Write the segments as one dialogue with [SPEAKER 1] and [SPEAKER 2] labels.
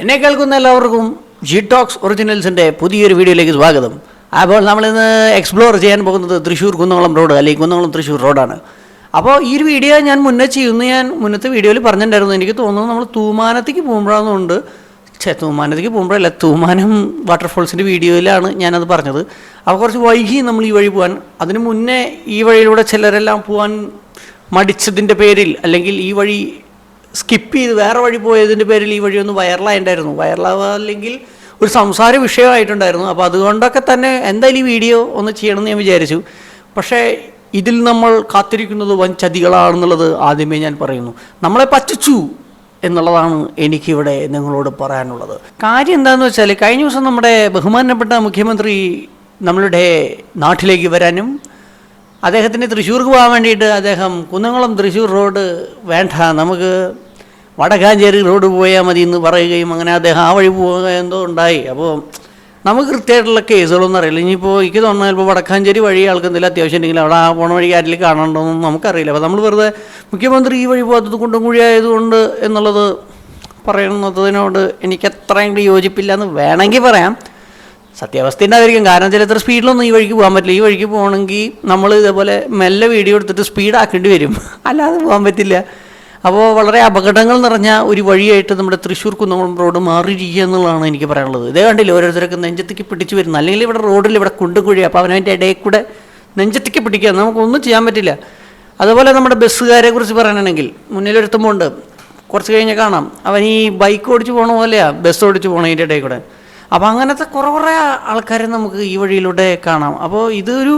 [SPEAKER 1] എന്നെ കേൾക്കുന്ന എല്ലാവർക്കും ജി ടോക്സ് ഒറിജിനൽസിന്റെ പുതിയൊരു വീഡിയോയിലേക്ക് സ്വാഗതം. അപ്പോൾ നമ്മളിന്ന് എക്സ്പ്ലോർ ചെയ്യാൻ പോകുന്നത് തൃശ്ശൂർ കുന്നംകുളം റോഡ് അല്ലെങ്കിൽ കുന്നംകുളം തൃശ്ശൂർ റോഡാണ് അപ്പോൾ ഈ ഒരു വീഡിയോ ഞാൻ മുന്നേ ചെയ്യുന്ന. ഞാൻ മുന്നത്തെ വീഡിയോയിൽ പറഞ്ഞിട്ടുണ്ടായിരുന്നു. എനിക്ക് തോന്നുന്നു നമ്മൾ തൂമാനത്തേക്ക് പോകുമ്പോഴാണെന്നുണ്ട്. ഛേ തൂമാനത്തേക്ക് പോകുമ്പോഴല്ല തൂമാനം വാട്ടർഫോൾസിന്റെ വീഡിയോയിലാണ് ഞാനത് പറഞ്ഞത്. അപ്പോൾ കുറച്ച് വൈകി നമ്മൾ ഈ വഴി പോകാൻ അതിന് മുന്നേ ഈ വഴിയിലൂടെ ചിലരെല്ലാം പോകാൻ മടിച്ചതിന്റെ പേരിൽ അല്ലെങ്കിൽ ഈ വഴി സ്കിപ്പ് ചെയ്ത് വേറെ വഴി പോയതിന്റെ പേരിൽ ഈ വഴി ഒന്ന് വൈറലായിട്ടുണ്ടായിരുന്നു വൈറലാവാല്ലെങ്കിൽ ഒരു സംസാര വിഷയമായിട്ടുണ്ടായിരുന്നു. അപ്പോൾ അതുകൊണ്ടൊക്കെ തന്നെ എന്തായാലും ഈ വീഡിയോ ഒന്ന് ചെയ്യണമെന്ന് ഞാൻ വിചാരിച്ചു. പക്ഷേ ഇതിൽ നമ്മൾ കാത്തിരിക്കുന്നത് വൻ ചതികളാണെന്നുള്ളത് ആദ്യമേ ഞാൻ പറയുന്നു. നമ്മളെ പറ്റിച്ചു എന്നുള്ളതാണ് എനിക്കിവിടെ നിങ്ങളോട് പറയാനുള്ളത്. കാര്യം എന്താണെന്ന് വെച്ചാൽ കഴിഞ്ഞ ദിവസം നമ്മുടെ ബഹുമാനപ്പെട്ട മുഖ്യമന്ത്രി നമ്മളുടെ നാട്ടിലേക്ക് വരാനും അദ്ദേഹത്തിന് തൃശ്ശൂർക്ക് പോകാൻ വേണ്ടിയിട്ട് അദ്ദേഹം കുന്നംകുളം തൃശ്ശൂർ റോഡ് വേണ്ട നമുക്ക് വടക്കാഞ്ചേരി റോഡ് പോയാൽ മതി എന്ന് പറയുകയും അങ്ങനെ അദ്ദേഹം ആ വഴി പോവുക എന്തോ ഉണ്ടായി. അപ്പോൾ നമുക്ക് കൃത്യമായിട്ടുള്ള കേസുകളൊന്നും അറിയില്ല. ഇനിയിപ്പോൾ എനിക്ക് തോന്നുന്നത് ഇപ്പോൾ വടക്കാഞ്ചേരി വഴി ആൾക്ക് എന്തെങ്കിലും അത്യാവശ്യം ഉണ്ടെങ്കിൽ അവിടെ ആ പോണ വഴി ആരിൽ കാണണ്ടോന്നും നമുക്കറിയില്ല. അപ്പോൾ നമ്മൾ വെറുതെ മുഖ്യമന്ത്രി ഈ വഴി പോകാത്തത് കൊണ്ടും കൂടി ആയതുകൊണ്ട് എന്നുള്ളത് പറയുന്നതിനോട് എനിക്ക് അത്രയും കൂടി യോജിപ്പില്ല എന്ന് വേണമെങ്കിൽ പറയാം. സത്യാവസ്ഥ ഉണ്ടായിരിക്കും കാരണം ചില ഇത്ര സ്പീഡിലൊന്നും ഈ വഴിക്ക് പോകാൻ പറ്റില്ല. ഈ വഴിക്ക് പോകണമെങ്കിൽ നമ്മൾ ഇതേപോലെ മെല്ലെ വീഡിയോ എടുത്തിട്ട് സ്പീഡാക്കേണ്ടി വരും. അല്ലാതെ പോകാൻ പറ്റില്ല. അപ്പോൾ വളരെ അപകടങ്ങൾ നിറഞ്ഞ ഒരു വഴിയായിട്ട് നമ്മുടെ തൃശ്ശൂർ കുന്നംകുളം റോഡ് മാറിയിരിക്കുക എന്നുള്ളതാണ് എനിക്ക് പറയാനുള്ളത്. ഇതേ കണ്ടില്ല ഓരോരുത്തരൊക്കെ നെഞ്ചത്തേക്ക് പിടിച്ച് വരുന്നു അല്ലെങ്കിൽ ഇവിടെ റോഡിൽ ഇവിടെ കുണ്ടുകുഴി അപ്പോൾ അവനതിന്റെ ഇടയിൽ കൂടെ നെഞ്ചത്തേക്ക് പിടിക്കുക. നമുക്കൊന്നും ചെയ്യാൻ പറ്റില്ല. അതുപോലെ നമ്മുടെ ബസ്സുകാരെ കുറിച്ച് പറയാനാണെങ്കിൽ മുന്നിലൊരുത്തുമ്പോൾ കുറച്ച് കഴിഞ്ഞ് കാണാം. അവൻ ഈ ബൈക്ക് ഓടിച്ച് പോകണ പോലെയാണ് ബസ് ഓടിച്ച് പോകണതിന്റെ ഇടയിൽ കൂടെ. അപ്പോൾ അങ്ങനത്തെ കുറേ കുറേ ആൾക്കാരെ നമുക്ക് ഈ വഴിയിലൂടെ കാണാം. അപ്പോൾ ഇതൊരു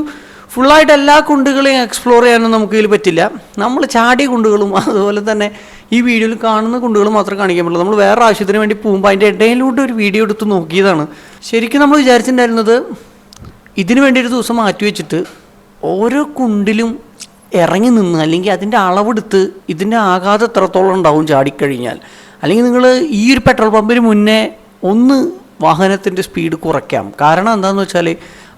[SPEAKER 1] ഫുള്ളായിട്ട് എല്ലാ കുണ്ടുകളെയും എക്സ്പ്ലോർ ചെയ്യാനൊന്നും നമുക്ക് ഇതിൽ പറ്റില്ല. നമ്മൾ ചാടിയ കുണ്ടുകളും അതുപോലെ തന്നെ ഈ വീഡിയോയിൽ കാണുന്ന കുണ്ടുകൾ മാത്രമേ കാണിക്കാൻ പറ്റുള്ളൂ. നമ്മൾ വേറെ ആവശ്യത്തിന് വേണ്ടി പോകുമ്പോൾ അതിന്റെ ഇടയിലൂടെ ഒരു വീഡിയോ എടുത്ത് നോക്കിയതാണ്. ശരിക്കും നമ്മൾ വിചാരിച്ചിട്ടുണ്ടായിരുന്നത് ഇതിനു വേണ്ടി ഒരു ദിവസം മാറ്റി വെച്ചിട്ട് ഓരോ കുണ്ടിലും ഇറങ്ങി നിന്ന് അല്ലെങ്കിൽ അതിന്റെ അളവെടുത്ത് ഇതിന്റെ ആഘാതം എത്രത്തോളം ഉണ്ടാവും ചാടിക്കഴിഞ്ഞാൽ. അല്ലെങ്കിൽ നിങ്ങൾ ഈ ഒരു പെട്രോൾ പമ്പിന് മുന്നേ ഒന്ന് വാഹനത്തിന്റെ സ്പീഡ് കുറയ്ക്കാം. കാരണം എന്താണെന്ന് വെച്ചാൽ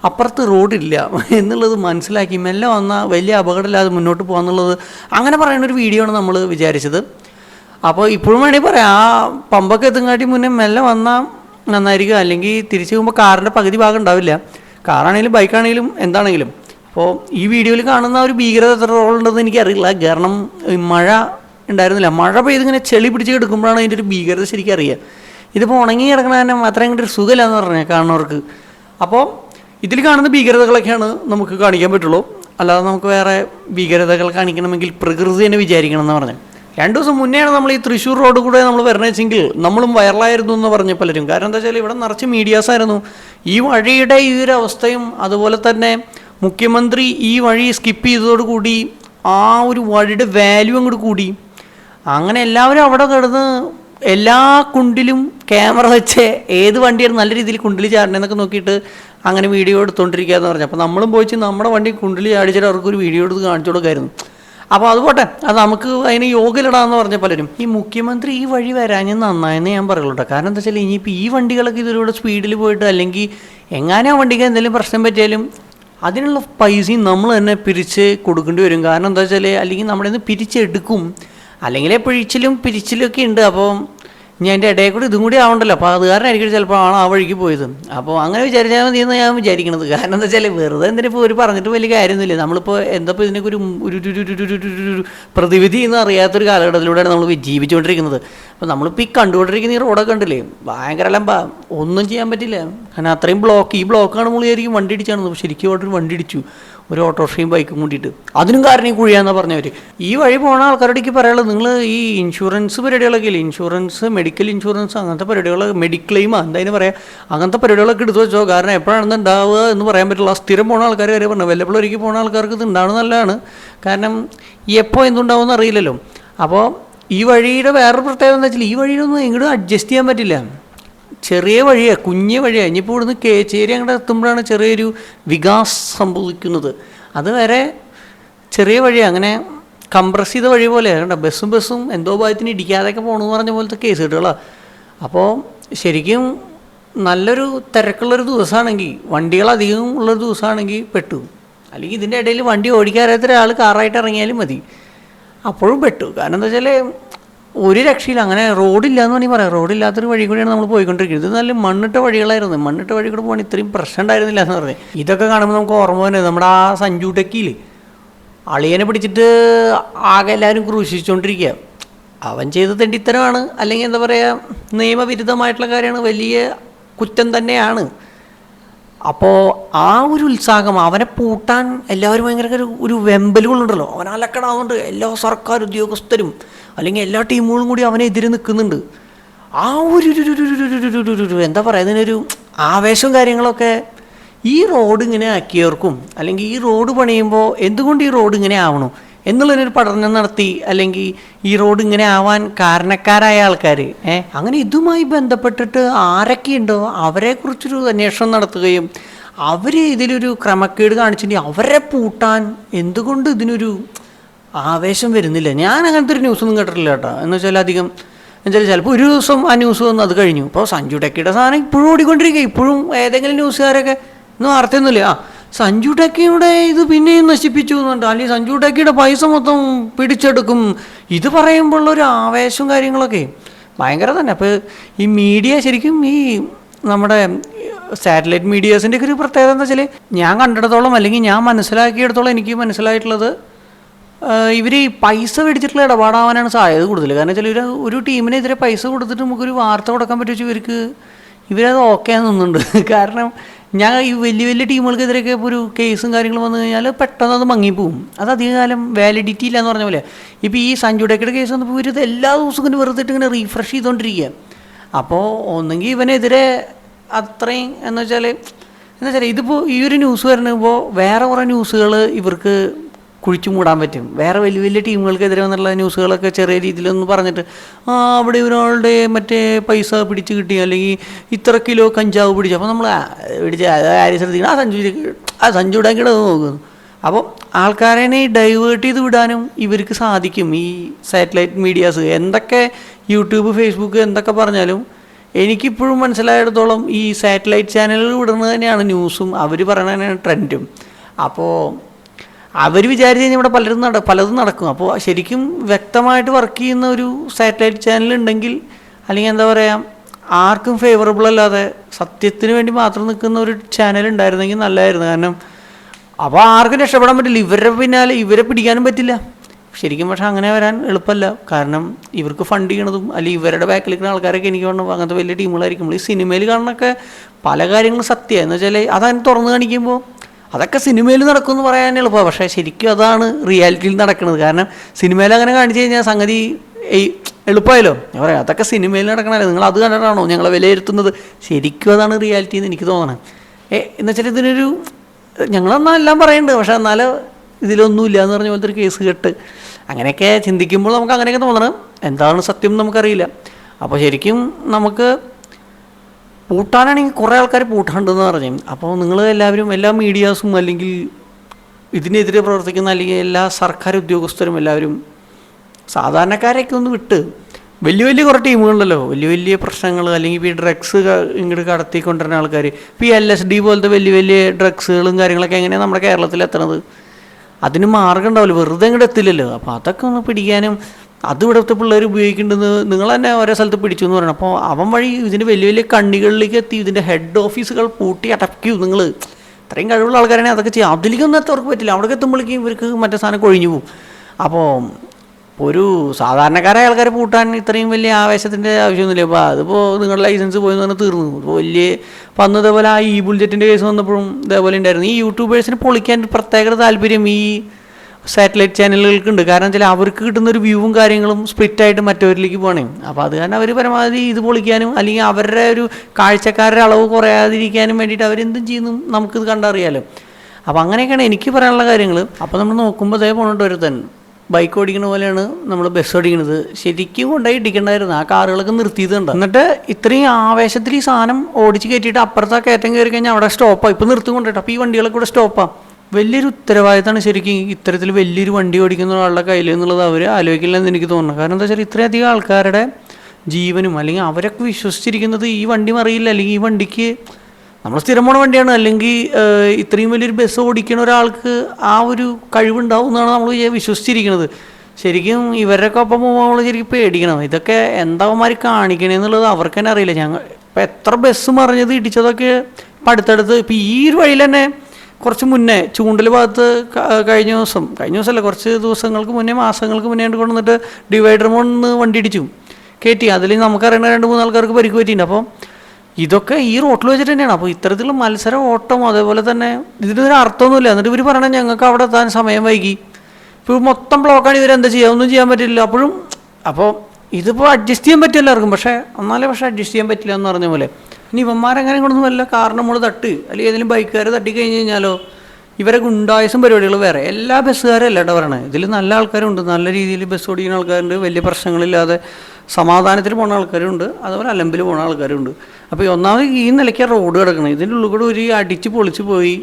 [SPEAKER 1] അപ്പുറത്ത് റോഡില്ല എന്നുള്ളത് മനസ്സിലാക്കി മെല്ലെ വന്നാൽ വലിയ അപകടമില്ലാതെ മുന്നോട്ട് പോകാന്നുള്ളത് അങ്ങനെ പറയുന്ന ഒരു വീഡിയോ ആണ് നമ്മൾ വിചാരിച്ചത്. അപ്പോൾ ഇപ്പോഴും വേണമെങ്കിൽ പറയാം ആ പമ്പൊക്കെ എത്തുങ്ങാട്ടി മുന്നേ മെല്ലെ വന്നാൽ നന്നായിരിക്കും. അല്ലെങ്കിൽ തിരിച്ചു പോകുമ്പോൾ കാറിന്റെ പകുതി ഭാഗം ഉണ്ടാവില്ല. കാറാണെങ്കിലും ബൈക്കാണെങ്കിലും എന്താണെങ്കിലും. അപ്പോൾ ഈ വീഡിയോയിൽ കാണുന്ന ഒരു ഭീകരത എത്ര റോളുണ്ടെന്ന് എനിക്കറിയില്ല. കാരണം മഴ ഉണ്ടായിരുന്നില്ല. മഴ പെയ്ത് ഇങ്ങനെ ചെളി പിടിച്ച് കിടക്കുമ്പോഴാണ് അതിന്റെ ഒരു ഭീകരത ശരിക്കും അറിയുക. ഇതിപ്പോൾ ഉണങ്ങി കിടക്കണ തന്നെ അത്രയും കൂടി ഒരു സുഖമില്ലാന്ന് പറഞ്ഞാൽ കാണുന്നവർക്ക്. അപ്പോൾ ഇതിൽ കാണുന്ന ഭീകരതകളൊക്കെയാണ് നമുക്ക് കാണിക്കാൻ പറ്റുള്ളൂ. അല്ലാതെ നമുക്ക് വേറെ ഭീകരതകൾ കാണിക്കണമെങ്കിൽ പ്രകൃതി തന്നെ വിചാരിക്കണം എന്ന് പറഞ്ഞു രണ്ടു ദിവസം മുന്നെയാണ് നമ്മൾ ഈ തൃശ്ശൂർ റോഡ് കൂടെ നമ്മൾ വരണമെച്ചെങ്കിൽ നമ്മളും വൈറലായിരുന്നു എന്ന് പറഞ്ഞു പലരും. കാരണം എന്താ വെച്ചാൽ ഇവിടെ നിറച്ച് മീഡിയാസ് ആയിരുന്നു. ഈ വഴിയുടെ ഈ ഒരു അവസ്ഥയും അതുപോലെ തന്നെ മുഖ്യമന്ത്രി ഈ വഴി സ്കിപ്പ് ചെയ്തതോടുകൂടി ആ ഒരു വഴിയുടെ വാല്യൂ അങ്ങോട്ട് കൂടി. അങ്ങനെ എല്ലാവരും അവിടെ കിടന്ന് എല്ലാ കുണ്ടിലും ക്യാമറ വെച്ച് ഏത് വണ്ടിയാണ് നല്ല രീതിയിൽ കുണ്ടിൽ ചാടണമെന്നൊക്കെ നോക്കിയിട്ട് അങ്ങനെ വീഡിയോ എടുത്തുകൊണ്ടിരിക്കുക എന്ന് പറഞ്ഞു. അപ്പോൾ നമ്മളും പോയിച്ച് നമ്മുടെ വണ്ടി കുണ്ടിൽ ചാടിച്ചിട്ട് അവർക്ക് ഒരു വീഡിയോ എടുത്ത് കാണിച്ചു കൊടുക്കായിരുന്നു. അപ്പോൾ അത് പോട്ടെ അത് നമുക്ക് അതിന് യോഗയിലിടാന്ന് പറഞ്ഞ പലരും. ഈ മുഖ്യമന്ത്രി ഈ വഴി വരാഞ്ഞ് നന്നായെന്ന് ഞാൻ പറയുള്ളൂ കാരണം എന്താ വെച്ചാൽ ഇനിയിപ്പോൾ ഈ വണ്ടികളൊക്കെ ഇതിലൂടെ സ്പീഡിൽ പോയിട്ട് അല്ലെങ്കിൽ എങ്ങാനും വണ്ടിക്ക് എന്തെങ്കിലും പ്രശ്നം പറ്റിയാലും അതിനുള്ള പൈസയും നമ്മൾ തന്നെ പിരിച്ച് കൊടുക്കേണ്ടി വരും. കാരണം എന്താ വെച്ചാൽ അല്ലെങ്കിൽ നമ്മുടെ നിന്ന് പിരിച്ചെടുക്കും. അല്ലെങ്കിൽ പിഴിച്ചിലും പിരിച്ചിലും ഒക്കെ ഉണ്ട്. അപ്പം ഞാൻ എന്റെ ഇടയിൽ കൂടി ഇതും കൂടി ആവണ്ടല്ലോ. അപ്പോൾ അത് കാരണമായിരിക്കും ചിലപ്പോൾ ആണ് ആ വഴിക്ക് പോയത്. അപ്പോൾ അങ്ങനെ വിചാരിച്ചാൽ മതി എന്ന് ഞാൻ വിചാരിക്കണത്. കാരണം എന്താ വെച്ചാൽ വെറുതെ എന്തിനിപ്പോൾ ഒരു പറഞ്ഞിട്ട് വലിയ കാര്യമൊന്നുമില്ല. നമ്മളിപ്പോൾ എന്തപ്പോൾ ഇതിനൊക്കെ ഒരു ഒരു പ്രതിവിധി എന്ന് അറിയാത്തൊരു കാലഘട്ടത്തിലൂടെയാണ് നമ്മൾ ജീവിച്ചുകൊണ്ടിരിക്കുന്നത്. അപ്പോൾ നമ്മളിപ്പോൾ ഈ കണ്ടുകൊണ്ടിരിക്കുന്ന ഈ റോഡൊക്കെ ഉണ്ടല്ലേ ഭയങ്കര ലംബ ഒന്നും ചെയ്യാൻ പറ്റില്ല. കാരണം അത്രയും ബ്ലോക്ക് ഈ ബ്ലോക്കാണ് നമ്മൾ വിചാരിക്കും വണ്ടി ഇടിച്ചാണ്. ശരിക്കും ഒരു വണ്ടി ഇടിച്ചു. ഒരു ഓട്ടോറിക്ഷയും ബൈക്കും കൂട്ടിയിട്ട് അതിനും കാരണം ഈ കുഴിയാന്നാ പറഞ്ഞവർ ഈ വഴി പോണ ആൾക്കാരോടേക്ക് പറയാനുള്ളത് നിങ്ങൾ ഈ ഇൻഷുറൻസ് പരിപാടികളൊക്കെ ഇല്ല? ഇൻഷുറൻസ് മെഡിക്കൽ ഇൻഷുറൻസ് അങ്ങനത്തെ പരിപാടികൾ മെഡിക്ലെയിം എന്തായാലും പറയാം? അങ്ങനത്തെ പരിപാടികളൊക്കെ എടുത്തു വെച്ചോ. കാരണം എപ്പോഴാണ് ഉണ്ടാവുക എന്ന് പറയാൻ പറ്റില്ല. സ്ഥിരം പോണ ആൾക്കാർ കാര്യം പറഞ്ഞു. വല്ലപ്പോഴും ഒരിക്കൽ പോണ ആൾക്കാർക്ക് ഇത് ഉണ്ടാവുന്ന നല്ലതാണ്. കാരണം എപ്പോൾ എന്തുണ്ടാവുമെന്ന് അറിയില്ലല്ലോ. അപ്പോൾ ഈ വഴിയുടെ വേറൊരു പ്രത്യേകത എന്താ വെച്ചാൽ ഈ വഴിയിലൊന്നും എങ്ങോട്ടും അഡ്ജസ്റ്റ് ചെയ്യാൻ പറ്റില്ല. ചെറിയ വഴിയാണ് കുഞ്ഞു വഴിയാണ് ഇനിയിപ്പോൾ ഇവിടുന്ന് കേച്ചേരി അങ്ങോട്ട് എത്തുമ്പോഴാണ് ചെറിയൊരു വികാസ് സംഭവിക്കുന്നത്. അതുവരെ ചെറിയ വഴിയാണ് അങ്ങനെ കംപ്രസ് ചെയ്ത വഴി പോലെയാണ് കേട്ടോ ബസ്സും ബസ്സും എന്തോ ഭാഗത്തിന് ഇടിക്കാതെയൊക്കെ പോകണമെന്ന് പറഞ്ഞ പോലത്തെ കേസ് കിട്ടുകളാണ് അപ്പോൾ ശരിക്കും നല്ലൊരു തിരക്കുള്ളൊരു ദിവസമാണെങ്കിൽ വണ്ടികൾ അധികം ഉള്ളൊരു ദിവസമാണെങ്കിൽ പെട്ടു. അല്ലെങ്കിൽ ഇതിന്റെ ഇടയിൽ വണ്ടി ഓടിക്കാറിയാത്ത ഒരാൾ കാറായിട്ട് ഇറങ്ങിയാലും മതി. അപ്പോഴും പെട്ടു. കാരണം എന്താ വെച്ചാൽ ഒരു രക്ഷയില്ല. അങ്ങനെ റോഡില്ല എന്ന് വേണമെങ്കിൽ പറയാം. റോഡില്ലാത്തൊരു വഴി കൂടിയാണ് നമ്മൾ പോയിക്കൊണ്ടിരിക്കുന്നത്. ഇത് നല്ല മണ്ണിട്ട വഴികളായിരുന്നു. മണ്ണിട്ട വഴി കൂടെ ഇത്രയും പ്രശ്നം ഉണ്ടായിരുന്നില്ല എന്ന് പറഞ്ഞത് ഇതൊക്കെ കാണുമ്പോൾ നമുക്ക് ഓർമ്മ തന്നെ നമ്മുടെ ആ സഞ്ജു ടെക്കിയിൽ അളിയനെ പിടിച്ചിട്ട് ആകെ എല്ലാവരും ക്രൂശിച്ചുകൊണ്ടിരിക്കുക. അവൻ ചെയ്ത തെണ്ടിത്തരമാണ്. അല്ലെങ്കിൽ എന്താ പറയുക നിയമവിരുദ്ധമായിട്ടുള്ള കാര്യമാണ്. വലിയ കുറ്റം തന്നെയാണ്. അപ്പോൾ ആ ഒരു ഉത്സാഹം അവനെ പൂട്ടാൻ എല്ലാവരും ഭയങ്കര ഒരു ഒരു വെമ്പലുകളുണ്ടല്ലോ. അവൻ അലക്കടാവുന്നുണ്ട് എല്ലാ സർക്കാർ ഉദ്യോഗസ്ഥരും അല്ലെങ്കിൽ എല്ലാ ടീമുകളും കൂടി അവനെ എതിരെ നിൽക്കുന്നുണ്ട് ആ ഒരു എന്താ പറയുക അതിനൊരു ആവേശവും കാര്യങ്ങളൊക്കെ ഈ റോഡ് ഇങ്ങനെ ആക്കിയവർക്കും അല്ലെങ്കിൽ ഈ റോഡ് പണിയുമ്പോൾ എന്തുകൊണ്ട് ഈ റോഡ് ഇങ്ങനെ ആവണം എന്നുള്ളതിനൊരു പഠനം നടത്തി അല്ലെങ്കിൽ ഈ റോഡ് ഇങ്ങനെ ആവാൻ കാരണക്കാരായ ആൾക്കാർ ഏഹ് അങ്ങനെ ഇതുമായി ബന്ധപ്പെട്ടിട്ട് ആരൊക്കെയുണ്ടോ അവരെക്കുറിച്ചൊരു അന്വേഷണം നടത്തുകയും അവർ ഇതിലൊരു ക്രമക്കേട് കാണിച്ചിട്ടുണ്ടെങ്കിൽ അവരെ പൂട്ടാൻ എന്തുകൊണ്ട് ഇതിനൊരു ആവേശം വരുന്നില്ല. ഞാൻ അങ്ങനത്തെ ഒരു ന്യൂസൊന്നും കേട്ടിട്ടില്ല കേട്ടോ. എന്ന് വെച്ചാൽ അധികം എന്നുവെച്ചാൽ ചിലപ്പോൾ ഒരു ദിവസം ആ ന്യൂസ് വന്ന് അത് കഴിഞ്ഞു. ഇപ്പോൾ സഞ്ജു ടെക്കിയുടെ സാധനം ഇപ്പോഴും ഓടിക്കൊണ്ടിരിക്കുക. ഇപ്പോഴും ഏതെങ്കിലും ന്യൂസുകാരൊക്കെ ഒന്നും വാർത്തയൊന്നുമില്ല ആ സഞ്ജു ടെക്കിയുടെ ഇത് പിന്നെയും നശിപ്പിച്ചു എന്നുണ്ട്. അല്ലെങ്കിൽ സഞ്ജു ടെക്കിയുടെ പൈസ മൊത്തം പിടിച്ചെടുക്കും. ഇത് പറയുമ്പോൾ ഒരു ആവേശവും കാര്യങ്ങളൊക്കെ ഭയങ്കര തന്നെ. അപ്പോൾ ഈ മീഡിയ ശരിക്കും ഈ നമ്മുടെ സാറ്റലൈറ്റ് മീഡിയാസിന്റെ ഒരു പ്രത്യേകത എന്താ വെച്ചാൽ ഞാൻ കണ്ടിടത്തോളം അല്ലെങ്കിൽ ഞാൻ മനസ്സിലാക്കിയിടത്തോളം എനിക്ക് മനസ്സിലായിട്ടുള്ളത് ഇവർ ഈ പൈസ മേടിച്ചിട്ടുള്ള ഇടപാടാവാനാണ് സാധ്യത കൂടുതൽ. കാരണം വെച്ചാൽ ഇവർ ഒരു ടീമിനെതിരെ പൈസ കൊടുത്തിട്ട് നമുക്കൊരു വാർത്ത കൊടുക്കാൻ പറ്റുമെങ്കിൽ ഇവർക്ക് ഇവരത് ഓക്കെ നിന്നുണ്ട് കാരണം ഞാൻ ഈ വലിയ വലിയ ടീമുകൾക്കെതിരെയൊക്കെ ഇപ്പോൾ ഒരു കേസും കാര്യങ്ങളും വന്നു കഴിഞ്ഞാൽ പെട്ടെന്ന് അത് മങ്ങിപ്പോവും. അത് അധിക കാലം വാലിഡിറ്റി ഇല്ല എന്ന് പറഞ്ഞ പോലെ. ഇപ്പോൾ ഈ സഞ്ജു ഡേക്കയുടെ കേസ് വന്നപ്പോൾ ഇവർ എല്ലാ ദിവസവും ഇങ്ങനെ വെറുതെ ഇങ്ങനെ റീഫ്രഷ് ചെയ്തുകൊണ്ടിരിക്കുക അപ്പോൾ ഒന്നെങ്കിൽ ഇവനെതിരെ അത്രയും എന്ന് വെച്ചാൽ എന്താ വെച്ചാൽ ഇതിപ്പോൾ ഈ ഒരു ന്യൂസ് വരുമ്പോൾ വേറെ കുറേ ന്യൂസുകൾ ഇവർക്ക് കുഴിച്ചു മൂടാൻ പറ്റും. വേറെ വലിയ വലിയ ടീമുകൾക്കെതിരെ വന്നുള്ള ന്യൂസുകളൊക്കെ ചെറിയ രീതിയിലൊന്ന് പറഞ്ഞിട്ട് ആ അവിടെ ഒരാളുടെ മറ്റേ പൈസ പിടിച്ച് കിട്ടി അല്ലെങ്കിൽ ഇത്ര കിലോ കഞ്ചാവ് പിടിച്ചു. അപ്പോൾ നമ്മൾ പിടിച്ച ആര് ശ്രദ്ധിക്കണം? ആ സഞ്ജു ആ സഞ്ജു കിടന്ന് നോക്കുന്നു അപ്പോൾ ആൾക്കാരെ ഡൈവേർട്ട് ചെയ്ത് വിടാനും ഇവർക്ക് സാധിക്കും ഈ സാറ്റലൈറ്റ് മീഡിയാസ്. എന്തൊക്കെ യൂട്യൂബ് ഫേസ്ബുക്ക് എന്തൊക്കെ പറഞ്ഞാലും എനിക്കിപ്പോഴും മനസ്സിലായിടത്തോളം ഈ സാറ്റലൈറ്റ് ചാനലുകൾ വിടുന്നത് തന്നെയാണ് ന്യൂസും. അവർ പറയണ ട്രെൻഡും. അപ്പോൾ അവർ വിചാരിച്ച് കഴിഞ്ഞാൽ ഇവിടെ പലരും നട പലതും നടക്കും. അപ്പോൾ ശരിക്കും വ്യക്തമായിട്ട് വർക്ക് ചെയ്യുന്ന ഒരു സാറ്റലൈറ്റ് ചാനൽ ഉണ്ടെങ്കിൽ അല്ലെങ്കിൽ എന്താ പറയുക ആർക്കും ഫേവറബിൾ അല്ലാതെ സത്യത്തിന് വേണ്ടി മാത്രം നിൽക്കുന്ന ഒരു ചാനൽ ഉണ്ടായിരുന്നെങ്കിൽ നല്ലതായിരുന്നു കാരണം അപ്പോൾ ആർക്കും രക്ഷപ്പെടാൻ പറ്റില്ല. ഇവരുടെ പിന്നാലെ ഇവരെ പിടിക്കാനും പറ്റില്ല. ശരിക്കും പക്ഷെ അങ്ങനെ വരാൻ എളുപ്പമല്ല. കാരണം ഇവർക്ക് ഫണ്ട് ചെയ്യണതും അല്ലെങ്കിൽ ഇവരുടെ ബാക്കിൽ നിൽക്കുന്ന ആൾക്കാരൊക്കെ എനിക്ക് വേണം അങ്ങനത്തെ വലിയ ടീമുകളായിരിക്കും ഈ സിനിമയിൽ കാണുന്നൊക്കെ പല കാര്യങ്ങളും സത്യമാണ് വെച്ചാൽ അതതിന് തുറന്നു കാണിക്കുമ്പോൾ അതൊക്കെ സിനിമയിൽ നടക്കുമെന്ന് പറയാൻ എളുപ്പമാണ് പക്ഷേ ശരിക്കും അതാണ് റിയാലിറ്റിയിൽ നടക്കുന്നത്. കാരണം സിനിമയിൽ അങ്ങനെ കാണിച്ചു കഴിഞ്ഞാൽ സംഗതി എളുപ്പമായല്ലോ. ഞാൻ പറയാം അതൊക്കെ സിനിമയിൽ നടക്കണമല്ലോ നിങ്ങൾ അത് കണ്ടിട്ടാണോ ഞങ്ങളെ വിലയിരുത്തുന്നത്? ശരിക്കും അതാണ് റിയാലിറ്റി എന്ന് എനിക്ക് തോന്നണം. ഏ എന്ന് വെച്ചാൽ ഇതിനൊരു ഞങ്ങളെന്നാൽ എല്ലാം പറയുന്നുണ്ട് പക്ഷേ എന്നാലോ ഇതിലൊന്നുമില്ല എന്ന് പറഞ്ഞ പോലത്തെ ഒരു കേസ് കെട്ട്. അങ്ങനെയൊക്കെ ചിന്തിക്കുമ്പോൾ നമുക്ക് അങ്ങനെയൊക്കെ തോന്നണം. എന്താണ് സത്യം നമുക്കറിയില്ല. അപ്പോൾ ശരിക്കും നമുക്ക് പൂട്ടാനാണെങ്കിൽ കുറേ ആൾക്കാർ പൂട്ടാണ്ടെന്ന് പറഞ്ഞു. അപ്പോൾ നിങ്ങൾ എല്ലാവരും എല്ലാ മീഡിയാസും അല്ലെങ്കിൽ ഇതിനെതിരെ പ്രവർത്തിക്കുന്ന അല്ലെങ്കിൽ എല്ലാ സർക്കാർ ഉദ്യോഗസ്ഥരും എല്ലാവരും സാധാരണക്കാരെയൊക്കെ ഒന്ന് വിട്ട് വലിയ വലിയ കുറേ ടീമുകളുണ്ടല്ലോ. വലിയ വലിയ പ്രശ്നങ്ങൾ അല്ലെങ്കിൽ ഈ ഡ്രഗ്സ് ഇങ്ങോട്ട് കടത്തിക്കൊണ്ടിരുന്ന ആൾക്കാർ ഇപ്പോൾ ഈ എൽ എസ് ഡി പോലത്തെ വലിയ വലിയ ഡ്രഗ്സുകളും കാര്യങ്ങളൊക്കെ എങ്ങനെയാണ് നമ്മുടെ കേരളത്തിൽ എത്തണത്? അതിന് മാർഗം ഉണ്ടാവില്ല. വെറുതെ ഇങ്ങോട്ട് എത്തില്ലല്ലോ. അപ്പോൾ അതൊക്കെ ഒന്ന് പിടിക്കാനും അത് ഇവിടുത്തെ പിള്ളേർ ഉപയോഗിക്കേണ്ടത് നിങ്ങൾ തന്നെ ഓരോ സ്ഥലത്ത് പിടിച്ചു എന്ന് പറയണം. അപ്പോൾ അവൻ വഴി ഇതിന്റെ വലിയ വലിയ കണ്ണികളിലേക്ക് എത്തി ഇതിന്റെ ഹെഡ് ഓഫീസുകൾ പൂട്ടി അടക്കൂ നിങ്ങൾ ഇത്രയും കഴിവുള്ള ആൾക്കാരാണെങ്കിൽ അതൊക്കെ ചെയ്യാം. അതിലേക്കൊന്നും എത്തവർക്ക് പറ്റില്ല. അവിടെ എത്തുമ്പോഴേക്കും ഇവർക്ക് മറ്റേ സാധനം കൊഴിഞ്ഞു പോകും. അപ്പോൾ ഒരു സാധാരണക്കാരായ ആൾക്കാരെ പൂട്ടാൻ ഇത്രയും വലിയ ആവേശത്തിന്റെ ആവശ്യമൊന്നുമില്ല. അപ്പോൾ അതിപ്പോൾ നിങ്ങളുടെ ലൈസൻസ് പോയെന്ന് പറഞ്ഞാൽ തീർന്നു. ഇപ്പോൾ വലിയ ഇപ്പോൾ അന്ന് ഇതേപോലെ ആ ഈ ബുൾജറ്റിന്റെ കേസ് വന്നപ്പോഴും ഇതേപോലെ ഉണ്ടായിരുന്നു. ഈ യൂട്യൂബേഴ്സിന് പൊളിക്കാൻ പ്രത്യേക താല്പര്യം ഈ സാറ്റലൈറ്റ് ചാനലുകൾക്കുണ്ട് കാരണം വെച്ചാൽ അവർക്ക് കിട്ടുന്ന ഒരു വ്യൂവും കാര്യങ്ങളും സ്പ്ലിറ്റ് ആയിട്ട് മറ്റവരിലേക്ക് പോകണേ അപ്പോൾ അത് കാരണം അവർ പരമാവധി ഇത് പൊളിക്കാനും അല്ലെങ്കിൽ അവരുടെ ഒരു കാഴ്ചക്കാരുടെ അളവ് കുറയാതിരിക്കാനും വേണ്ടിയിട്ട് അവരെന്തും ചെയ്യുന്നു നമുക്കിത് കണ്ടറിയാലോ. അപ്പോൾ അങ്ങനെയൊക്കെയാണ് എനിക്ക് പറയാനുള്ള കാര്യങ്ങൾ അപ്പോൾ നമ്മൾ നോക്കുമ്പോൾ അതേ പോകണോട്ട് ഒരുത്തൻ. ബൈക്ക് ഓടിക്കുന്ന പോലെയാണ് നമ്മൾ ബസ് ഓടിക്കുന്നത് ശരിക്കും കൊണ്ടുപോയി ഇടിക്കണ്ടായിരുന്നു. ആ കാറുകളൊക്കെ നിർത്തിയതുണ്ട്. എന്നിട്ട് ഇത്രയും ആവേശത്തിൽ ഈ സാധനം ഓടിച്ച് കയറ്റിയിട്ട് അപ്പുറത്തെ കയറ്റം കയറി കഴിഞ്ഞാൽ അവിടെ സ്റ്റോപ്പാണ് ഇപ്പം നിർത്തി കൊണ്ടിട്ട് അപ്പോൾ ഈ വണ്ടികളൊക്കെ ഇവിടെ സ്റ്റോപ്പാണ് വലിയൊരു ഉത്തരവാദിത്തമാണ് ശരിക്കും ഇത്തരത്തിൽ വലിയൊരു വണ്ടി ഓടിക്കുന്ന ഒരാളുടെ കയ്യിൽ എന്നുള്ളത് അവർ ആലോചിക്കില്ലെന്ന് എനിക്ക് തോന്നുന്നു. കാരണം എന്താ വെച്ചാൽ ഇത്രയധികം ആൾക്കാരുടെ ജീവനും അല്ലെങ്കിൽ അവരൊക്കെ വിശ്വസിച്ചിരിക്കുന്നത് ഈ വണ്ടി മറിയില്ല അല്ലെങ്കിൽ ഈ വണ്ടിക്ക് നമ്മൾ സ്ഥിരം പോണ വണ്ടിയാണ് അല്ലെങ്കിൽ ഇത്രയും വലിയൊരു ബസ് ഓടിക്കുന്ന ഒരാൾക്ക് ആ ഒരു കഴിവുണ്ടാവും എന്നാണ് നമ്മൾ വിശ്വസിച്ചിരിക്കുന്നത്. ശരിക്കും ഇവരൊക്കെ ഒപ്പം പോകുമ്പോൾ നമ്മൾ ശരിക്കും പേടിക്കണം. ഇതൊക്കെ എന്താവന്മാർ കാണിക്കണേന്നുള്ളത് അവർക്ക് തന്നെ അറിയില്ല. ഞങ്ങൾ ഇപ്പം എത്ര ബസ് മറിഞ്ഞത് ഇടിച്ചതൊക്കെ ഇപ്പം അടുത്തടുത്ത് ഇപ്പം ഈ ഒരു വഴിയിൽ തന്നെ കുറച്ച് മുന്നേ ചൂണ്ടൽ ഭാഗത്ത് കഴിഞ്ഞ ദിവസം കഴിഞ്ഞ ദിവസമല്ല കുറച്ച് ദിവസങ്ങൾക്ക് മുന്നേ മാസങ്ങൾക്ക് മുന്നേ കൊണ്ട് കൊണ്ടുവന്നിട്ട് ഡിവൈഡർ മോണിന്ന് വണ്ടി ഇടിച്ചു. കയറ്റി അതിൽ നമുക്കറിയണ രണ്ട് മൂന്ന് ആൾക്കാർക്ക് പരിക്ക് പറ്റിയിട്ടുണ്ട്. അപ്പം ഇതൊക്കെ ഈ റോട്ടിൽ വെച്ചിട്ട് തന്നെയാണ്. അപ്പോൾ ഇത്തരത്തിലുള്ള മത്സര ഓട്ടം അതേപോലെ തന്നെ ഇതിനൊരു അർത്ഥമൊന്നുമില്ല. എന്നിട്ട് ഇവർ പറയണത് ഞങ്ങൾക്ക് അവിടെ എത്താൻ സമയം വൈകി. ഇപ്പോൾ മൊത്തം ബ്ലോക്കാണ് ഇവരെന്താ ചെയ്യുക? ഒന്നും ചെയ്യാൻ പറ്റില്ല. അപ്പോഴും അപ്പോൾ ഇതിപ്പോൾ അഡ്ജസ്റ്റ് ചെയ്യാൻ പറ്റില്ല എല്ലാവർക്കും. പക്ഷേ എന്നാലേ പക്ഷേ അഡ്ജസ്റ്റ് ചെയ്യാൻ പറ്റില്ല എന്ന് പറഞ്ഞ പോലെ. ഇനി കൊണ്ടൊന്നും അല്ല കാരണം നമ്മൾ തട്ട്. അല്ലെങ്കിൽ ഏതെങ്കിലും ബൈക്കുകാർ തട്ടിക്കഴിഞ്ഞ് കഴിഞ്ഞാലോ? ഇവരെ ഗുണ്ടായസം പരിപാടികൾ വേറെ. എല്ലാ ബസ്സുകാരും അല്ല കേട്ടോ പറയണത്. ഇതിൽ നല്ല ആൾക്കാരുണ്ട്. നല്ല രീതിയിൽ ബസ് ഓടിക്കുന്ന ആൾക്കാരുണ്ട്. വലിയ പ്രശ്നങ്ങളില്ലാതെ സമാധാനത്തിൽ പോകുന്ന ആൾക്കാരുണ്ട്. അതുപോലെ അലമ്പിൽ പോകുന്ന ആൾക്കാരുണ്ട്. അപ്പോൾ ഈ ഒന്നാമത് ഈ നിലയ്ക്ക് റോഡ് കിടക്കണം ഇതിന്റെ ഉള്ളിൽ കൂടെ ഒരു അടിച്ച് പൊളിച്ച് പോയി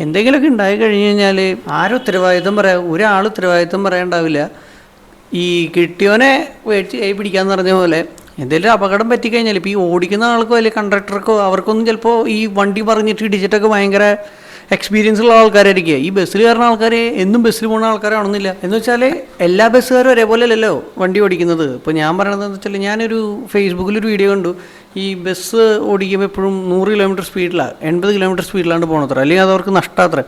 [SPEAKER 1] എന്തെങ്കിലുമൊക്കെ ഉണ്ടായി കഴിഞ്ഞ് കഴിഞ്ഞാൽ ആരും ഉത്തരവാദിത്തം പറയാം ഒരാൾ ഉത്തരവാദിത്തം പറയാണ്ടാവില്ല ഈ കിട്ടിയവനെ വേടിച്ച് കൈ പിടിക്കാമെന്ന് പറഞ്ഞ പോലെ എന്തെങ്കിലും അപകടം പറ്റിക്കഴിഞ്ഞാൽ ഇപ്പോൾ ഈ ഓടിക്കുന്ന ആൾക്കോ അല്ലെങ്കിൽ കണ്ടക്ടർക്കോ അവർക്കൊന്നും ചിലപ്പോൾ ഈ വണ്ടി പറഞ്ഞിട്ട് ഇടിച്ചിട്ടൊക്കെ ഭയങ്കര എക്സ്പീരിയൻസ് ഉള്ള ആൾക്കാരായിരിക്കുക ഈ ബസ്സിൽ കയറുന്ന ആൾക്കാരെ എന്നും ബസ്സിൽ പോകുന്ന ആൾക്കാരാണെന്നില്ല എന്ന് വെച്ചാൽ എല്ലാ ബസ്സുകാരും ഒരേപോലെ അല്ലല്ലോ വണ്ടി ഓടിക്കുന്നത്. ഇപ്പോൾ ഞാൻ പറയണത് എന്ന് വെച്ചാൽ ഞാനൊരു ഫേസ്ബുക്കിലൊരു വീഡിയോ കണ്ടു. ഈ ബസ് ഓടിക്കുമ്പോൾ എപ്പോഴും നൂറ് കിലോമീറ്റർ സ്പീഡിലാണ് എൺപത് കിലോമീറ്റർ സ്പീഡിലാണ് പോകണത്ര അല്ലെങ്കിൽ അതവർക്ക് നഷ്ടമാത്ര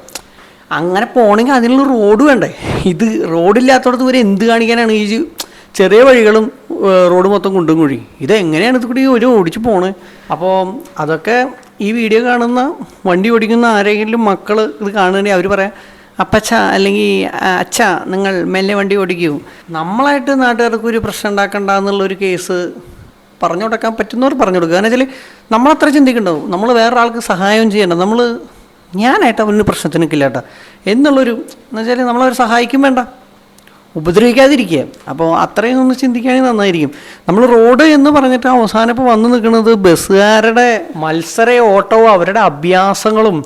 [SPEAKER 1] അങ്ങനെ പോകണമെങ്കിൽ അതിനുള്ള റോഡ് വേണ്ടേ? ഇത് റോഡില്ലാത്തടത്ത് ഇവർ എന്ത് കാണിക്കാനാണ് ഈ ചെറിയ വഴികളും റോഡ് മൊത്തം കുണ്ടും കുഴി. ഇത് എങ്ങനെയാണ് ഇത് കൂടി ഒരു ഓടിച്ചു പോണേ? അപ്പോൾ അതൊക്കെ ഈ വീഡിയോ കാണുന്ന വണ്ടി ഓടിക്കുന്ന ആരെങ്കിലും മക്കൾ ഇത് കാണുകയാണെങ്കിൽ അവർ പറയാം അപ്പച്ച അല്ലെങ്കിൽ അച്ഛ നിങ്ങൾ മെല്ലെ വണ്ടി ഓടിക്കൂ. നമ്മളായിട്ട് നാട്ടുകാർക്ക് ഒരു പ്രശ്നം ഉണ്ടാക്കണ്ട എന്നുള്ളൊരു കേസ് പറഞ്ഞു കൊടുക്കാൻ പറ്റുന്നവർ പറഞ്ഞു കൊടുക്കുക കാരണം വെച്ചാൽ നമ്മളത്ര ചിന്തിക്കണ്ടാവും. നമ്മൾ വേറൊരാൾക്ക് സഹായം ചെയ്യണ്ട. നമ്മൾ ഞാനായിട്ട് അവന് പ്രശ്നത്തിന് നിൽക്കില്ല കേട്ടോ. എന്നുള്ളൊരു എന്ന് വെച്ചാൽ നമ്മളവർ സഹായിക്കും വേണ്ട. ഉപദ്രവിക്കാതിരിക്കുക. അപ്പോൾ അത്രയും ഒന്ന് ചിന്തിക്കുകയാണെങ്കിൽ നന്നായിരിക്കും. നമ്മൾ റോഡ് എന്ന് പറഞ്ഞിട്ട് അവസാനം ഇപ്പോൾ വന്ന് നിൽക്കുന്നത് ബസ്സുകാരുടെ മത്സര ഓട്ടവും അവരുടെ അഭ്യാസങ്ങളും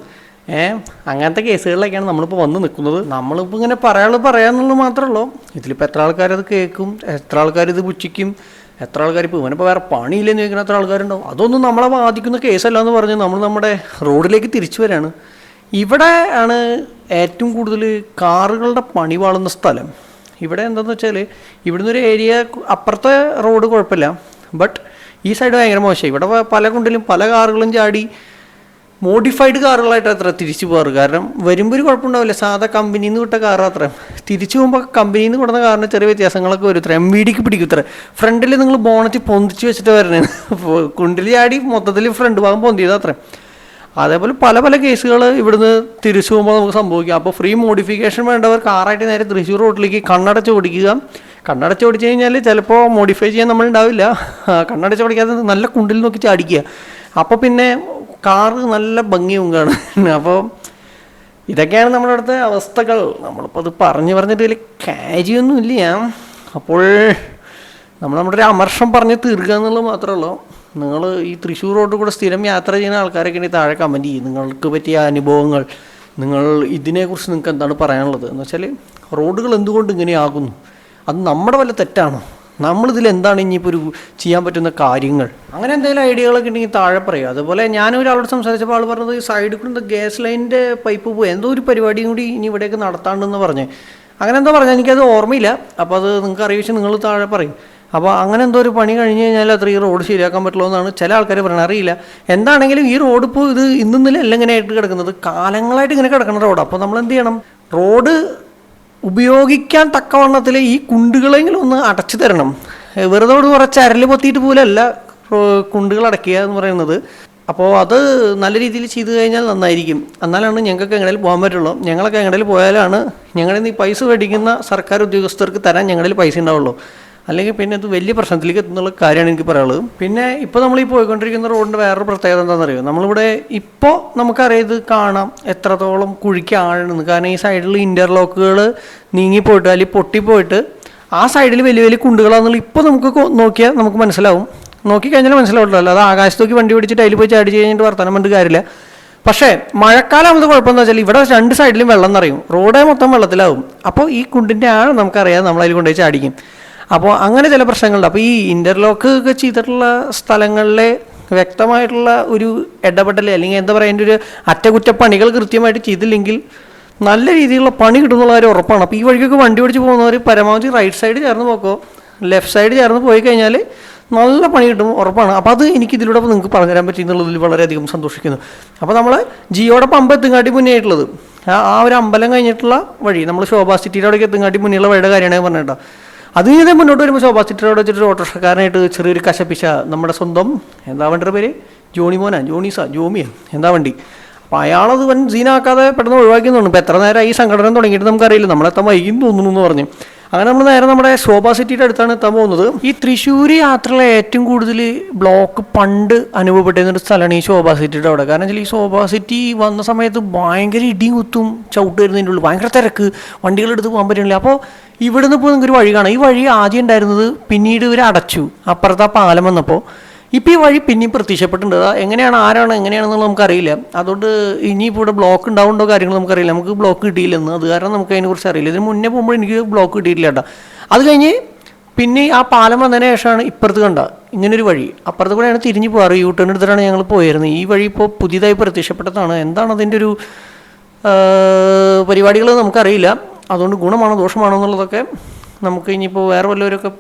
[SPEAKER 1] ഏ അങ്ങനത്തെ കേസുകളിലൊക്കെയാണ് നമ്മളിപ്പോൾ വന്ന് നിൽക്കുന്നത്. നമ്മളിപ്പോൾ ഇങ്ങനെ പറയാനുള്ളത് പറയാന്നുള്ളത് മാത്രമേ ഉള്ളൂ ഇതിലിപ്പോൾ എത്ര ആൾക്കാരത് കേൾക്കും എത്ര ആൾക്കാർ ഇത് പുച്ഛിക്കും എത്ര ആൾക്കാർ ഇപ്പോൾ ഇവനിപ്പോൾ വേറെ പണിയില്ലെന്ന് ചോദിക്കുന്ന എത്ര ആൾക്കാരുണ്ടാവും. അതൊന്നും നമ്മളെ ബാധിക്കുന്ന കേസല്ല എന്ന് പറഞ്ഞ് നമ്മൾ നമ്മുടെ റോഡിലേക്ക് തിരിച്ചു വരാണ്. ഇവിടെ ആണ് ഏറ്റവും കൂടുതൽ കാറുകളുടെ പണി വാളുന്ന സ്ഥലം. ഇവിടെ എന്താണെന്ന് വെച്ചാൽ ഇവിടുന്ന് ഒരു ഏരിയ അപ്പുറത്തെ റോഡ് കുഴപ്പമില്ല. ബട്ട് ഈ സൈഡ് ഭയങ്കര മോശം. ഇവിടെ പല കുണ്ടിലും പല കാറുകളും ചാടി മോഡിഫൈഡ് കാറുകളായിട്ട് അത്ര തിരിച്ചു പോകാറ്. കാരണം വരുമ്പോൾ ഒരു കുഴപ്പമുണ്ടാവില്ല. സാധാ കമ്പനിയിൽ നിന്ന് വിട്ട കാർ അത്ര. തിരിച്ചു പോകുമ്പോൾ കമ്പനിയിൽ നിന്ന് കൊടുത്ത കാറിന് ചെറിയ വ്യത്യാസങ്ങളൊക്കെ വരും. ഇത്ര എം വി ഡിക്ക് പിടിക്കും ഇത്ര ഫ്രണ്ടിൽ നിങ്ങൾ ബോണറ്റ് പൊന്തിച്ച് വെച്ചിട്ട് വരണേ. കുണ്ടിൽ ചാടി മൊത്തത്തിൽ ഫ്രണ്ട് ഭാഗം പൊന്തിയത് അത്ര. അതേപോലെ പല പല കേസുകൾ ഇവിടുന്ന് തിരിച്ചു പോകുമ്പോൾ നമുക്ക് സംഭവിക്കാം. അപ്പോൾ ഫ്രീ മോഡിഫിക്കേഷൻ വേണ്ടവർ കാറായിട്ട് നേരെ തൃശ്ശൂർ റോഡിലേക്ക് കണ്ണടച്ച് ഓടിക്കുക. കണ്ണടച്ച് ഓടിച്ചു കഴിഞ്ഞാൽ ചിലപ്പോൾ മോഡിഫൈ ചെയ്യാൻ നമ്മൾ ഉണ്ടാവില്ല. കണ്ണടച്ച് ഓടിക്കാതെ നല്ല കുണ്ടിൽ നോക്കി ചാടിക്കുക. അപ്പോൾ പിന്നെ കാറ് നല്ല ഭംഗിയും കാണും അപ്പോൾ ഇതൊക്കെയാണ് നമ്മുടെ അടുത്ത അവസ്ഥകൾ. നമ്മളിപ്പോൾ അത് പറഞ്ഞു പറഞ്ഞിട്ട് വലിയ കാര്യമൊന്നുമില്ല. അപ്പോൾ നമ്മൾ നമ്മുടെ ഒരു അമർഷം പറഞ്ഞ് തീർക്കുക എന്നുള്ളത് മാത്രമേ ഉള്ളൂ. നിങ്ങൾ ഈ തൃശ്ശൂർ റോഡിൽ കൂടെ സ്ഥിരം യാത്ര ചെയ്യുന്ന ആൾക്കാരൊക്കെ ഉണ്ടെങ്കിൽ താഴെ കമന്റ് ചെയ്യും. നിങ്ങൾക്ക് പറ്റിയ അനുഭവങ്ങൾ നിങ്ങൾ ഇതിനെക്കുറിച്ച് നിങ്ങൾക്ക് എന്താണ് പറയാനുള്ളത്? എന്ന് വെച്ചാൽ റോഡുകൾ എന്തുകൊണ്ട് ഇങ്ങനെയാകുന്നു അത് നമ്മുടെ വല്ല തെറ്റാണോ? നമ്മളിതിൽ എന്താണ് ഇനിയിപ്പോൾ ഒരു ചെയ്യാൻ പറ്റുന്ന കാര്യങ്ങൾ? അങ്ങനെ എന്തെങ്കിലും ഐഡിയകളൊക്കെ ഉണ്ടെങ്കിൽ താഴെ പറയുക അതുപോലെ ഞാൻ ഒരാളോട് സംസാരിച്ചപ്പോൾ ആൾ പറഞ്ഞത് ഈ സൈഡിൽ കൂടെ ഗ്യാസ് ലൈനിന്റെ പൈപ്പ് പോയി. എന്തോ ഒരു പരിപാടിയും കൂടി ഇനി ഇവിടേക്ക് നടത്താണ്ടെന്ന് പറഞ്ഞ്. അങ്ങനെ എന്തോ പറഞ്ഞാൽ എനിക്കത് ഓർമ്മയില്ല. അപ്പോൾ അത് നിങ്ങൾക്ക് അറിയിച്ച് നിങ്ങൾ താഴെ പറയും. അപ്പോൾ അങ്ങനെ എന്തോ ഒരു പണി കഴിഞ്ഞ് കഴിഞ്ഞാൽ അത്ര ഈ റോഡ് ശരിയാക്കാൻ പറ്റുള്ളൂ എന്നാണ് ചില ആൾക്കാർ പറയുന്നത്. അറിയില്ല. എന്താണെങ്കിലും ഈ റോഡ് ഇപ്പോൾ ഇത് ഇന്നലെ അല്ല ഇങ്ങനെയായിട്ട് കിടക്കുന്നത്. കാലങ്ങളായിട്ട് ഇങ്ങനെ കിടക്കുന്ന റോഡ്. അപ്പോൾ നമ്മൾ എന്ത് ചെയ്യണം? റോഡ് ഉപയോഗിക്കാൻ തക്കവണ്ണത്തിൽ ഈ കുണ്ടുകളെങ്കിലും ഒന്ന് അടച്ചു തരണം. വെറുതെ കുറച്ച് അരൽ പൊത്തിയിട്ട് പോലല്ല കുണ്ടുകൾ അടയ്ക്കുക എന്ന് പറയുന്നത്. അപ്പോൾ അത് നല്ല രീതിയിൽ ചെയ്തു കഴിഞ്ഞാൽ നന്നായിരിക്കും. എന്നാലാണ് ഞങ്ങൾക്ക് എങ്ങനെയും പോകാൻ പറ്റുള്ളൂ. ഞങ്ങളൊക്കെ എങ്ങനെയും പോയാലാണ് ഞങ്ങളിൽ നിന്ന് ഈ പൈസ മേടിക്കുന്ന സർക്കാർ ഉദ്യോഗസ്ഥർക്ക് തരാൻ ഞങ്ങളിൽ പൈസ ഉണ്ടാവുള്ളൂ. അല്ലെങ്കിൽ പിന്നെ ഇത് വലിയ പ്രശ്നത്തിലേക്ക് എത്തുന്നുള്ള കാര്യമാണ് എനിക്ക് പറയാനുള്ളത്. പിന്നെ ഇപ്പോൾ നമ്മൾ ഈ പോയിക്കൊണ്ടിരിക്കുന്ന റോഡിന്റെ വേറൊരു പ്രത്യേകത എന്താണെന്നറിയോ? നമ്മളിവിടെ ഇപ്പോൾ നമുക്കറിയാം ഇത് കാണാം എത്രത്തോളം കുഴിക്ക് ആഴെന്ന് കാരണം ഈ സൈഡിൽ ഇന്റർലോക്കുകൾ നീങ്ങിപ്പോയിട്ട് അല്ലെങ്കിൽ പൊട്ടിപ്പോയിട്ട് ആ സൈഡിൽ വലിയ വലിയ കുണ്ടുകളാണെന്നുള്ള ഇപ്പോൾ നമുക്ക് നോക്കിയാൽ നമുക്ക് മനസ്സിലാവും. നോക്കിക്കഴിഞ്ഞാൽ മനസ്സിലാവില്ലല്ലോ അത് ആകാശത്തേക്ക് വണ്ടി പിടിച്ചിട്ട് അതിൽ പോയി ചാടി കഴിഞ്ഞിട്ട് വർത്തമാനം കൊണ്ട് കാര്യമില്ല. പക്ഷേ മഴക്കാലം ആകുമ്പോൾ കുഴപ്പമെന്ന് വെച്ചാൽ ഇവിടെ രണ്ട് സൈഡിലും വെള്ളം നിറയും. റോഡേ മൊത്തം വെള്ളത്തിലാവും. അപ്പോൾ ഈ കുണ്ടിന്റെ ആഴം നമുക്കറിയാം നമ്മളതിൽ കൊണ്ടുപോയി ചാടിക്കും. അപ്പോൾ അങ്ങനെ ചില പ്രശ്നങ്ങളുണ്ട്. അപ്പോൾ ഈ ഇന്റർലോക്ക് ഒക്കെ ചെയ്തിട്ടുള്ള സ്ഥലങ്ങളിലെ വ്യക്തമായിട്ടുള്ള ഒരു ഇടപെടൽ അല്ലെങ്കിൽ എന്താ പറയുക അതിന്റെ ഒരു അറ്റകുറ്റപ്പണികൾ കൃത്യമായിട്ട് ചെയ്തില്ലെങ്കിൽ
[SPEAKER 2] നല്ല രീതിയിലുള്ള പണി കിട്ടുന്നുള്ള കാര്യം ഉറപ്പാണ്. അപ്പോൾ ഈ വഴിക്കൊക്കെ വണ്ടി ഓടിച്ച് പോകുന്നവർ പരമാവധി റൈറ്റ് സൈഡ് ചേർന്ന് പോക്കോ ലെഫ്റ്റ് സൈഡ് ചേർന്ന് പോയി കഴിഞ്ഞാൽ നല്ല പണി കിട്ടും ഉറപ്പാണ്. അപ്പോൾ അത് എനിക്ക് ഇതിലൂടെ നിങ്ങൾക്ക് പറഞ്ഞുതരാൻ പറ്റി എന്നുള്ളതിൽ വളരെയധികം സന്തോഷിക്കുന്നു. അപ്പോൾ നമ്മൾ ജിയോടെ പമ്പ് എത്തുങ്ങാട്ടി മുന്നേ ആയിട്ടുള്ളത് ആ ഒരു അമ്പലം കഴിഞ്ഞിട്ടുള്ള വഴി നമ്മൾ ശോഭാ സിറ്റിയുടെ അവിടേക്ക് എത്തുങ്ങാട്ടി മുന്നേയുള്ള വഴിയുടെ കാര്യമാണ് പറഞ്ഞിട്ടോ അത് മുന്നോട്ട് വരുമ്പോൾ ശോഭാ അവിടെ വെച്ചിട്ട് ഓട്ടോറിക്ഷക്കാരനായിട്ട് ചെറിയൊരു കശപ്പിശ നമ്മുടെ സ്വന്തം എന്താ വണ്ടിയുടെ പേര്? ജോണി മോനാ ജോണീസ ജോമിയാ എന്താ വണ്ടി. അപ്പോൾ അയാളത് വൻ സീനാക്കാതെ പെട്ടെന്ന് ഒഴിവാക്കുന്നുണ്ട് ഇപ്പോൾ എത്ര നേരം ഈ സംഘടന തുടങ്ങിയിട്ട് നമുക്കറിയില്ല. നമ്മളെത്താൻ വൈകി തോന്നുന്നു എന്ന് പറഞ്ഞു. അങ്ങനെ നമ്മൾ നേരെ നമ്മുടെ ശോഭാ സിറ്റിയുടെ അടുത്താണ് എത്താൻ പോകുന്നത്. ഈ തൃശ്ശൂർ യാത്രയിലെ ഏറ്റവും കൂടുതൽ ബ്ലോക്ക് പണ്ട് അനുഭവപ്പെട്ടിരുന്ന ഒരു സ്ഥലമാണ് ഈ ശോഭാ സിറ്റിയുടെ അവിടെ. കാരണം വെച്ചാൽ ഈ ശോഭാ സിറ്റി വന്ന സമയത്ത് ഭയങ്കര ഇടിയും കുത്തും ചവിട്ട് വരുന്നതിന്റെ ഉള്ളിൽ. ഭയങ്കര തിരക്ക്. വണ്ടികളെടുത്ത് പോകാൻ പറ്റുന്നില്ല അപ്പോൾ ഇവിടുന്ന് നിങ്ങൾക്ക് ഒരു വഴി കാണാം. ഈ വഴി ആദ്യം ഉണ്ടായിരുന്നത് പിന്നീട് ഇവർ അടച്ചു. അപ്പുറത്ത് ആ പാലം വന്നപ്പോൾ ഇപ്പോൾ ഈ വഴി പിന്നെയും പ്രത്യക്ഷപ്പെട്ടിട്ടുണ്ട്. അത് എങ്ങനെയാണ് ആരാണ് എങ്ങനെയാണെന്നുള്ള നമുക്കറിയില്ല. അതുകൊണ്ട് ഇനിയിപ്പോൾ ഇവിടെ ബ്ലോക്ക് ഉണ്ടാവുണ്ടോ കാര്യങ്ങൾ നമുക്കറിയില്ല. നമുക്ക് ബ്ലോക്ക് കിട്ടിയില്ലെന്ന്. അത് കാരണം നമുക്ക് അതിനെക്കുറിച്ച് അറിയില്ല. ഇതിന് മുന്നേ പോകുമ്പോൾ എനിക്ക് ബ്ലോക്ക് കിട്ടിയിട്ടില്ല കേട്ടോ. അത് കഴിഞ്ഞ് പിന്നെ ആ പാലം വന്നതിന് ശേഷമാണ് ഇപ്പുറത്ത് കണ്ട ഇങ്ങനൊരു വഴി. അപ്പുറത്ത് കൂടെയാണ് തിരിഞ്ഞ് പോകാറ്. യൂ ടേൺ എടുത്തിട്ടാണ് ഞങ്ങൾ പോയിരുന്നത്. ഈ വഴി ഇപ്പോൾ പുതിയതായി പ്രത്യക്ഷപ്പെട്ടതാണ്. എന്താണ് അതിന്റെ ഒരു പരിപാടികൾ നമുക്കറിയില്ല. അതുകൊണ്ട് ഗുണമാണോ ദോഷമാണോ എന്നുള്ളതൊക്കെ നമുക്ക് ഇനിയിപ്പോൾ വേറെ വല്ലവരൊക്കെ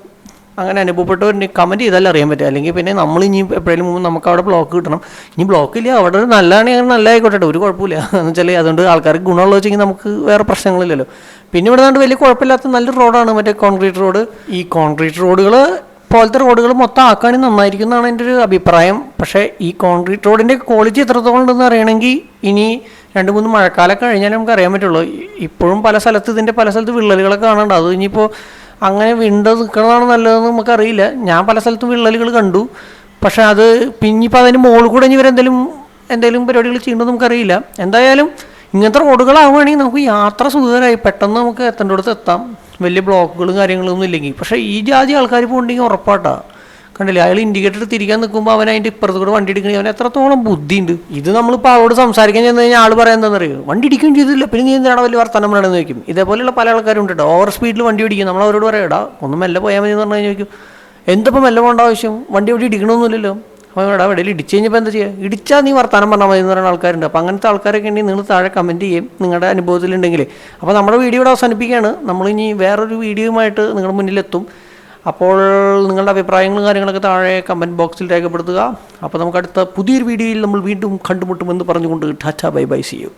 [SPEAKER 2] അങ്ങനെ അനുഭവപ്പെട്ടവരുണ്ട് കമന്റ് ചെയ്താലും അറിയാൻ പറ്റും. അല്ലെങ്കിൽ പിന്നെ നമ്മൾ ഇനി എപ്പോഴും മുമ്പ് നമുക്ക് അവിടെ ബ്ലോക്ക് കിട്ടണം. ഇനി ബ്ലോക്ക് ഇല്ല അവിടെ നല്ലതാണെങ്കിൽ നല്ല ആയിക്കോട്ടെ ഒരു കുഴപ്പമില്ല. എന്ന് വെച്ചാൽ അതുകൊണ്ട് ആൾക്കാർക്ക് ഗുണമുള്ള വെച്ചെങ്കിൽ നമുക്ക് വേറെ പ്രശ്നങ്ങളില്ലല്ലോ. പിന്നെ ഇവിടെ നാണ്ട് വലിയ കുഴപ്പമില്ലാത്ത നല്ല റോഡാണ് മറ്റേ കോൺക്രീറ്റ് റോഡ് ഈ കോൺക്രീറ്റ് റോഡുകൾ പോലത്തെ റോഡുകൾ മൊത്തം ആക്കാനും നന്നായിരിക്കും എന്നാണ് എന്റെ ഒരു അഭിപ്രായം. പക്ഷേ ഈ കോൺക്രീറ്റ് റോഡിന്റെ ക്വാളിറ്റി എത്രത്തോളം ഉണ്ടെന്ന് അറിയണമെങ്കിൽ ഇനി രണ്ട് മൂന്ന് മഴക്കാലം കഴിഞ്ഞാലേ നമുക്ക് അറിയാൻ പറ്റുള്ളൂ. ഇപ്പോഴും പല സ്ഥലത്ത് ഇതിന്റെ പല സ്ഥലത്ത് വിള്ളലുകളൊക്കെ കാണുന്നുണ്ട് അത് ഇനിയിപ്പോൾ അങ്ങനെ വിണ്ടോ നിൽക്കുന്നതാണ് നല്ലതെന്ന് നമുക്കറിയില്ല. ഞാൻ പല സ്ഥലത്തും വിള്ളലുകൾ കണ്ടു. പക്ഷേ അത് പിന്നിപ്പോൾ അതിന് മുകളിൽ കൂടെ ഇനി ഇവരെന്തെങ്കിലും എന്തെങ്കിലും പരിപാടികൾ ചെയ്യണമെന്ന് നമുക്കറിയില്ല. എന്തായാലും ഇങ്ങനത്തെ റോഡുകളാവുകയാണെങ്കിൽ നമുക്ക് യാത്ര സുഖകരമായി പെട്ടെന്ന് നമുക്ക് എത്തേണ്ടടുത്ത് എത്താം. വലിയ ബ്ലോക്കുകളും കാര്യങ്ങളൊന്നും ഇല്ലെങ്കിൽ. പക്ഷേ ഈ ജാതി ആൾക്കാർ പോകണമെങ്കിൽ ഉറപ്പാട്ടാ. കണ്ടില്ലേ? അയാൾ ഇൻഡിക്കേറ്റർ തിരിക്കാൻ നിൽക്കുമ്പോൾ അവൻ അതിന്റെ ഇപ്പുറത്ത് കൂടെ വണ്ടി എടുക്കണേ. അവൻ എത്രത്തോളം ബുദ്ധിയുണ്ട്. ഇത് നമ്മളിപ്പോൾ അവളോട് സംസാരിക്കാൻ ചെന്ന് കഴിഞ്ഞാൽ ആൾ പറയാൻ എന്താണെന്ന് അറിയോ വണ്ടി ഇടിക്കുകയും ചെയ്തില്ല പിന്നെ നീ എന്താണ് വലിയ വർത്തമാനം പറയണമെന്ന് ചോദിക്കും. ഇതേപോലെയുള്ള പല ആൾക്കാരും ഉണ്ട് ഓവർ സ്പീഡിൽ വണ്ടി ഓടിക്കും. നമ്മൾ അവരോട് പറയാം എടാ ഒന്ന് മെല്ലെ പോയാൽ മതി എന്ന് പറഞ്ഞു കഴിഞ്ഞാൽ ചോദിക്കും. എന്തപ്പോൾ മെല്ലെ പോകേണ്ട ആവശ്യം? വണ്ടി ഓടി ഇടിക്കണമെന്നില്ലല്ലോ അപ്പോൾ ഇവിടെ ഇടയിൽ ഇടിച്ചു കഴിഞ്ഞപ്പോൾ എന്താ ചെയ്യുക ഇടിച്ചാൽ നീ വർത്താനം പറഞ്ഞാൽ മതി എന്ന് പറയുന്ന ആൾക്കാരുണ്ട്. അപ്പോൾ അങ്ങനത്തെ ആൾക്കാരൊക്കെ ഉണ്ടെങ്കിൽ നിങ്ങൾ താഴെ കമന്റ് ചെയ്യും. നിങ്ങളുടെ അനുഭവത്തിലുണ്ടെങ്കിൽ അപ്പോൾ നമ്മുടെ വീഡിയോ ഇവിടെ അവസാനിപ്പിക്കുകയാണ്. നമ്മളിനി വേറൊരു വീഡിയോയുമായിട്ട് നിങ്ങളുടെ മുന്നിലെത്തും. അപ്പോൾ നിങ്ങളുടെ അഭിപ്രായങ്ങളും കാര്യങ്ങളൊക്കെ താഴെ കമന്റ് ബോക്സിൽ രേഖപ്പെടുത്തുക. അപ്പോൾ നമുക്ക് അടുത്ത പുതിയൊരു വീഡിയോയിൽ നമ്മൾ വീണ്ടും കണ്ടുമുട്ടുമെന്ന് പറഞ്ഞുകൊണ്ട് tata bye bye see you